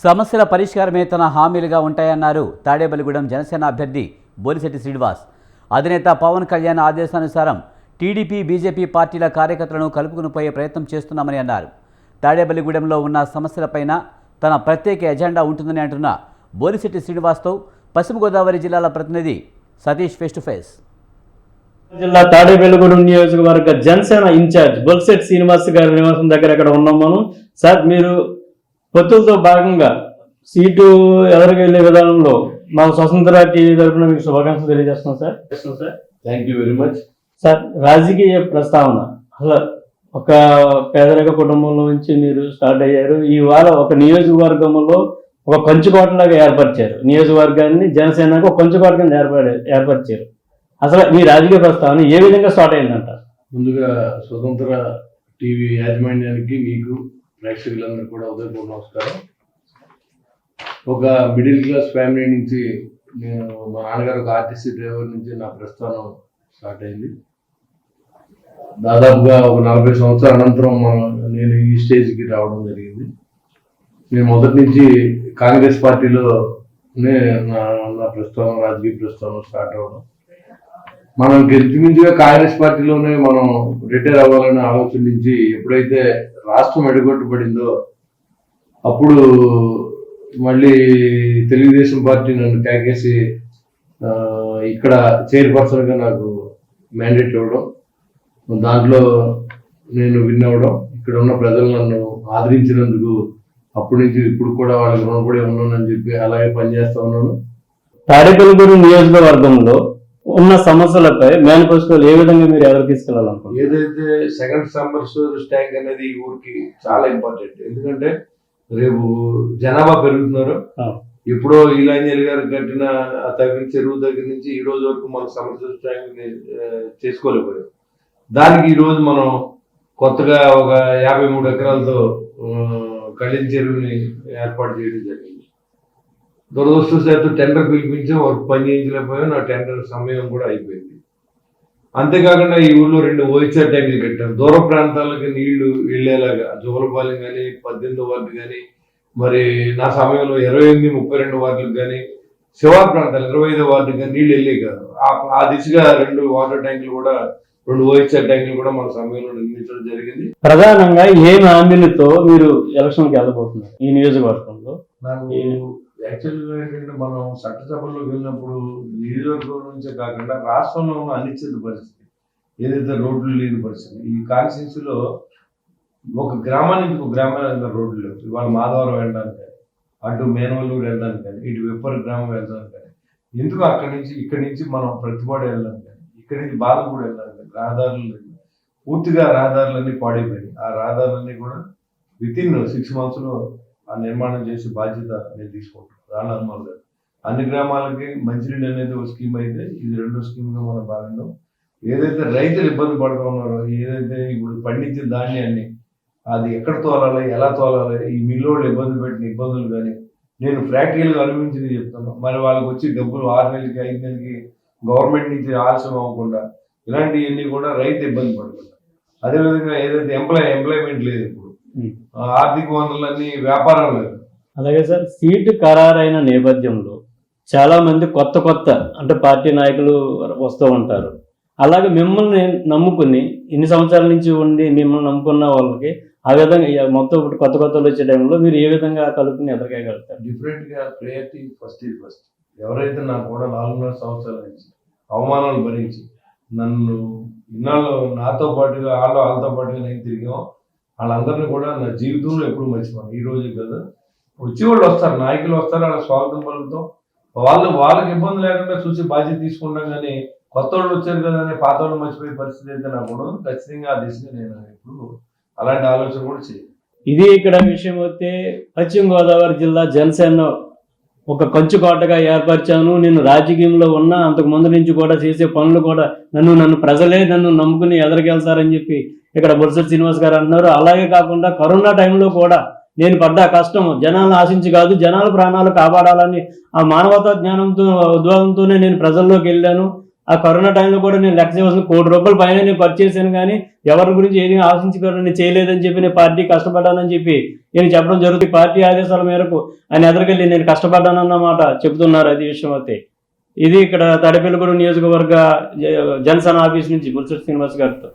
సమస్యల పరిష్కారమే తన హామీలుగా ఉంటాయన్నారు తాడేపల్లిగూడెం జనసేన అభ్యర్థి బోలిశెట్టి శ్రీనివాస్. అధినేత పవన్ కళ్యాణ్ ఆదేశానుసారం టీడీపీ బీజేపీ పార్టీల కార్యకర్తలను కలుపుకుని పోయే ప్రయత్నం చేస్తున్నామని అన్నారు. తాడేపల్లిగూడెంలో ఉన్న సమస్యలపైన తన ప్రత్యేక ఎజెండా ఉంటుందని అంటున్న బోలిశెట్టి శ్రీనివాస్తో పశ్చిమ గోదావరి జిల్లాల ప్రతినిధి సతీష్ ఫేస్ టు ఫేస్. జిల్లా తాడేపల్లిగూడెం నియోజకవర్గ జనసేన ఇన్ఛార్జ్ బొల్సెట్ శ్రీనివాస్ గారి నివాసం దగ్గర ఇక్కడ ఉన్నాం మనం? సార్ మీరు పొత్తులతో భాగంగా సీటు ఎవరికి వెళ్ళే విధానంలో మా స్వతంత్ర టీవీ తరఫున మీకు శుభాకాంక్షలు తెలియజేస్తున్నాం sir. Sir. Thank you very much sir రాజకీయ ప్రస్తావన అసలు ఒక పేదరిక కుటుంబంలో నుంచి మీరు స్టార్ట్ అయ్యారు. ఇవాళ ఒక నియోజకవర్గంలో ఒక కంచుకోటలాగా ఏర్పరిచారు. నియోజకవర్గాన్ని జనసేనకు ఒక కంచుకోట కింద ఏర్పడి ఏర్పరిచారు. అసలు మీ రాజకీయ ప్రస్తావన ఏ విధంగా స్టార్ట్ అయిందంటారు? ముందుగా స్వతంత్ర టీవీ యాజమాన్యానికి మీకు ప్రేక్షకులందరూ కూడా ఉదయపూర్ నమస్కారం. ఒక మిడిల్ క్లాస్ ఫ్యామిలీ నుంచి నేను మా నాన్నగారు ఒక ఆర్టీసీ డ్రైవర్ నుంచి నా ప్రస్థానం స్టార్ట్ అయింది. దాదాపుగా ఒక నలభై సంవత్సరాల అనంతరం నేను ఈ స్టేజ్కి రావడం జరిగింది. నేను మొదటి నుంచి కాంగ్రెస్ పార్టీలో నా నా ప్రస్థానం రాజకీయ ప్రస్థానం స్టార్ట్ అవ్వడం. మనం ఇంచుమించుగా కాంగ్రెస్ పార్టీలోనే మనం రిటైర్ అవ్వాలని ఆలోచన నుంచి ఎప్పుడైతే రాష్ట్రం ఎడగొట్టబడిందో అప్పుడు మళ్ళీ తెలుగుదేశం పార్టీ నన్ను కేకేసి ఇక్కడ చైర్పర్సన్గా నాకు మ్యాండేట్ ఇవ్వడం దాంట్లో నేను విన్ అవ్వడం ఇక్కడ ఉన్న ప్రజలు నన్ను ఆదరించినందుకు అప్పటి నుంచి ఇప్పుడు కూడా వాళ్ళకి రుణపడి ఉన్నానని చెప్పి అలాగే పనిచేస్తా ఉన్నాను. తాడేపల్లిగూడెం నియోజకవర్గంలో ఉన్న సమస్యలపై మేనిఫెస్టోలు ఏ విధంగా మీరు ఎవరు తీసుకెళ్ళాలనుకుంటున్నారు? ఏదైతే సెకండ్ సమ్మర్ స్టోరేజ్ ట్యాంక్ అనేది ఈ ఊరికి చాలా ఇంపార్టెంట్. ఎందుకంటే రేపు జనాభా పెరుగుతున్నారు. ఆ. ఎప్పుడో ఈలాంజలి గారు కట్టిన ఆ తగిన చెరువు దగ్గర నుంచి ఈ రోజు వరకు మనం సమ్మర్ స్టోరేజ్ ట్యాంక్ చేసుకోలేకపోయాం. దానికి ఈ రోజు మనం కొత్తగా ఒక యాభై మూడు ఎకరాలతో కళ్యాణ్ చెరువుని ఏర్పాటు చేయడం జరిగింది. దురదృష్టవశాత్తు టెండర్ పిలిపించాం వర్క్ పని చేయించలేకపోయాం నా టెండర్ సమయం కూడా అయిపోయింది. అంతేకాకుండా ఈ ఊర్లో రెండు ఓయిచర్ ట్యాంకులు కట్టాం దూర ప్రాంతాలకు నీళ్ళు వెళ్ళేలాగా జోలపాలెం కానీ పద్దెనిమిదో వార్డు కానీ మరి నా సమయంలో ఇరవై ఎనిమిది ముప్పై రెండు వార్డులకు కానీ శివార్ ప్రాంతాలు ఇరవై ఐదో వార్డుకి కానీ నీళ్ళు వెళ్ళే కాదు ఆ- దిశగా రెండు వాటర్ ట్యాంకులు కూడా రెండు ఓయిచర్ ట్యాంకులు కూడా మన సమయంలో నిర్మించడం జరిగింది. ప్రధానంగా ఏ హామీలతో మీరు ఎలక్షన్కి వెళ్ళబోతున్నారు ఈ నియోజకవర్గంలో? నాకు యాక్చువల్గా ఏంటంటే మనం చట్టసభల్లోకి వెళ్ళినప్పుడు నియోజకవర్గం నుంచే కాకుండా రాష్ట్రంలో ఉన్న అనిశ్చిత పరిస్థితి ఏదైతే రోడ్లు లేని పరిస్థితి ఈ కాన్స్టిట్యూన్సీలో ఒక గ్రామానికి ఒక గ్రామానికి రోడ్లు లేవు. ఇవాళ మాధవరం వెళ్ళడానికి కానీ అటు మేనవల్లూరు వెళ్ళడానికి కానీ ఇటు వెప్పర్ గ్రామం వెళ్ళడానికి కానీ ఎందుకు అక్కడి నుంచి ఇక్కడి నుంచి మనం ప్రతిపాడు వెళ్ళడానికి కానీ ఇక్కడి నుంచి బాలపూడి వెళ్ళడానికి కానీ రహదారులు పూర్తిగా రహదారులన్నీ పాడైపోయినాయి. ఆ రహదారులన్నీ కూడా విత్ ఇన్ సిక్స్ మంత్స్లో ఆ నిర్మాణం చేసే బాధ్యత నేను తీసుకుంటున్నాను. రాళ్ళ హనుమాన్ గారు. అన్ని గ్రామాలకి మంచినీళ్ళు అనేది ఒక స్కీమ్ అయితే ఇది రెండో స్కీమ్గా మనం భాగంలో. ఏదైతే రైతులు ఇబ్బంది పడుతూ ఉన్నారో ఏదైతే ఇప్పుడు పండించిన ధాన్యాన్ని అది ఎక్కడ తోలాలి ఎలా తోలాలి ఈ మిల్లోళ్ళు ఇబ్బంది పెట్టిన ఇబ్బందులు కానీ నేను ఫ్యాక్టరీలకు అనుభవించింది చెప్తున్నాను మరి వాళ్ళకి వచ్చి డబ్బులు ఆరు నెలలకి ఐదు నెలలకి గవర్నమెంట్ నుంచి ఆలస్యం అవ్వకుండా ఇలాంటివన్నీ కూడా రైతు ఇబ్బంది పడుతున్నారు. అదేవిధంగా ఏదైతే ఎంప్లాయ్ ఎంప్లాయ్మెంట్ లేదు ఆర్థిక వనరులన్నీ వ్యాపారం లేదు. అలాగే సార్ సీటు ఖరారైన నేపథ్యంలో చాలా మంది కొత్త కొత్త అంటే పార్టీ నాయకులు వస్తూ ఉంటారు. అలాగే మిమ్మల్ని నమ్ముకుని ఇన్ని సంవత్సరాల నుంచి ఉండి మిమ్మల్ని నమ్ముకున్న వాళ్ళకి ఆ విధంగా మొత్తం ఇప్పుడు కొత్త కొత్తలు వచ్చే టైంలో మీరు ఏ విధంగా కలుపుకుని ఎదగలుగుతారు డిఫరెంట్గా ప్రయారిటీ ఫస్ట్ ఈజ్ ఫస్ట్ ఎవరైతే నాకు కూడా నాలుగున్నర సంవత్సరాల నుంచి అవమానాలు భరించి నన్ను ఇన్నాళ్ళు నాతో పాటుగా వాళ్ళు వాళ్ళతో పాటుగా నేను తిరిగాం. వాళ్ళందరినీ కూడా నా జీవితంలో ఎప్పుడు మర్చిపోను. ఈ రోజు కదా వచ్చి వాళ్ళు వస్తారు నాయకులు వస్తారు వాళ్ళ స్వాగతం పలుకుతాం వాళ్ళు వాళ్ళకి ఇబ్బంది లేకుండా చూసి బాధ్యత తీసుకుంటాం కానీ కొత్త వాళ్ళు వచ్చారు కదా అని పాత వాళ్ళు మర్చిపోయే పరిస్థితి అయితే నాకు ఉండదు. ఖచ్చితంగా ఆ దిశగా నేను ఇప్పుడు అలాంటి ఆలోచన కూడా చేయాలి ఇది ఇక్కడ విషయం అయితే పశ్చిమ గోదావరి జిల్లా జనసేన ఒక కంచుకోటగా ఏర్పరిచాను. నేను రాజకీయంలో ఉన్నా అంతకు ముందు నుంచి కూడా చేసే పనులు కూడా నన్ను నన్ను ప్రజలే నన్ను నమ్ముకుని ఎదరికెళ్తారని చెప్పి ఇక్కడ బొత్స శ్రీనివాస్ గారు అంటున్నారు. అలాగే కాకుండా కరోనా టైంలో కూడా నేను పడ్డ కష్టం జనాలను ఆశించి కాదు జనాల ప్రాణాలు కాపాడాలని ఆ మానవతా జ్ఞానంతో ఉద్వేగంతోనే నేను ప్రజల్లోకి వెళ్ళాను. ఆ కరోనా టైంలో కూడా నేను లెక్క చేయవలసిన కోటి రూపాయలు పైన నేను ఖర్చు చేశాను కానీ ఎవరి గురించి ఏది ఆశించుకోవడం నేను చేయలేదని చెప్పి నేను పార్టీ కష్టపడ్డానని చెప్పి నేను చెప్పడం జరుగుతుంది. పార్టీ ఆదేశాల మేరకు ఆయన ఎదురుకెళ్ళి నేను కష్టపడ్డానన్నమాట చెబుతున్నారు అది విషయం అయితే. ఇది ఇక్కడ తడపల్లిగూడెం నియోజకవర్గ జనసేన ఆఫీస్ నుంచి బుల్సెట్ శ్రీనివాస్ గారితో.